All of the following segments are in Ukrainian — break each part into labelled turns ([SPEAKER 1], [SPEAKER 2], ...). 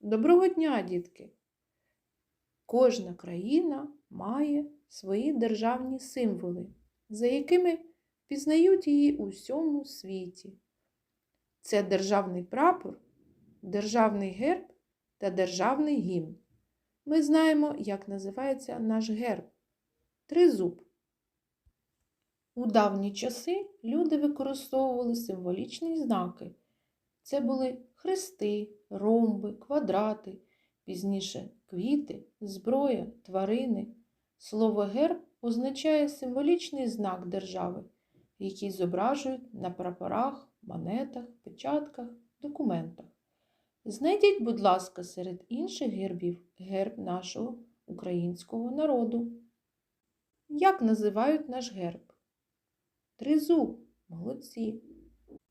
[SPEAKER 1] Доброго дня, дітки! Кожна країна має свої державні символи, за якими пізнають її у всьому світі. Це державний прапор, державний герб та державний гімн. Ми знаємо, як називається наш герб тризуб. У давні часи люди використовували символічні знаки. Це були хрести, ромби, квадрати, пізніше квіти, зброя, тварини. Слово герб означає символічний знак держави, який зображують на прапорах, монетах, печатках, документах. Знайдіть, будь ласка, серед інших гербів герб нашого українського народу. Як називають наш герб? Тризуб. Молодці.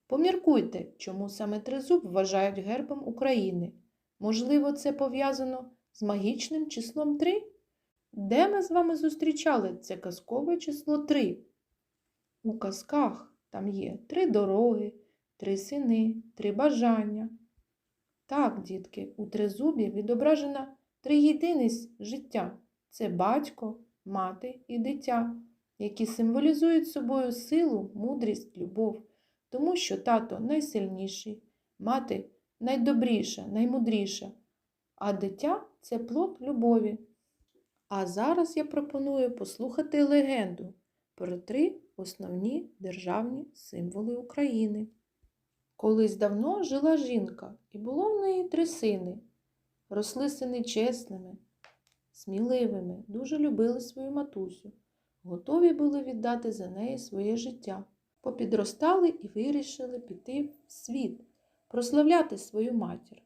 [SPEAKER 1] Поміркуйте, чому саме тризуб вважають гербом України. Можливо, це пов'язано з магічним числом 3? Де ми з вами зустрічали це казкове число 3? У казках там є три дороги, три сини, три бажання. Так, дітки, у тризубі відображена триєдиність життя це батько, мати і дитя, які символізують собою силу, мудрість, любов тому що тато найсильніший, мати найдобріша, наймудріша, а дитя це плод любові. А зараз я пропоную послухати легенду про три основні державні символи України. Колись давно жила жінка, і було в неї три сини. Росли сини чесними, сміливими, дуже любили свою матусю, готові були віддати за неї своє життя попідростали і вирішили піти в світ, прославляти свою матір.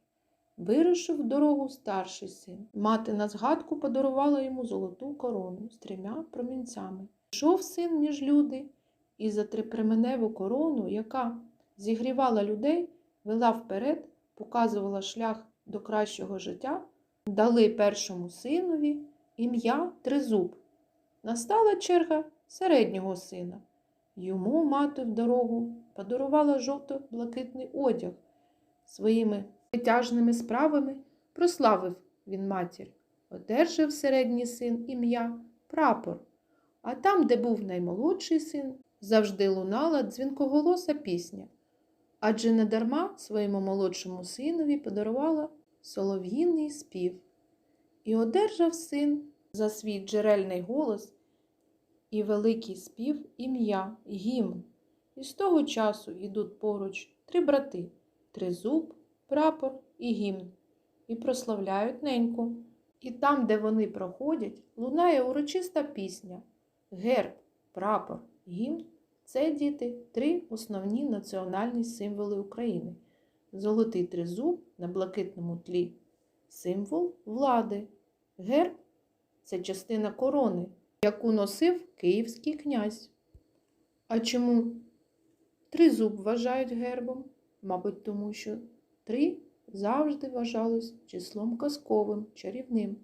[SPEAKER 1] Вирушив в дорогу старший син. Мати на згадку подарувала йому золоту корону з трьома промінцями. Йшов син між люди, і за трипременеву корону, яка зігрівала людей, вела вперед, показувала шлях до кращого життя, дали першому синові ім'я Тризуб. Настала черга середнього сина. Йому мати в дорогу подарувала жовто-блакитний одяг. Своїми витяжними справами прославив він матір, одержав середній син ім'я прапор. А там, де був наймолодший син, завжди лунала дзвінкоголоса пісня. Адже недарма своєму молодшому синові подарувала солов'їний спів. І одержав син за свій джерельний голос і великий спів ім'я, гімн. І з того часу йдуть поруч три брати тризуб, прапор і гімн, і прославляють неньку. І там, де вони проходять, лунає урочиста пісня. Герб, прапор, гімн це діти три основні національні символи України. Золотий тризуб на блакитному тлі, символ влади. Герб це частина корони яку носив київський князь. А чому тризуб вважають гербом? Мабуть, тому що три завжди вважалось числом казковим, чарівним.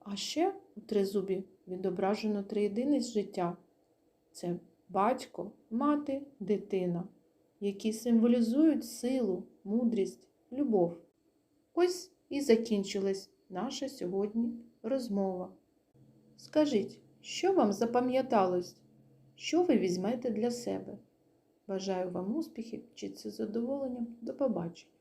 [SPEAKER 1] А ще у тризубі відображено триєдиність життя це батько, мати, дитина, які символізують силу, мудрість, любов. Ось і закінчилась наша сьогодні розмова. Скажіть, що вам запам'яталось? Що ви візьмете для себе? Бажаю вам успіхів, вчіться з задоволенням. До побачення!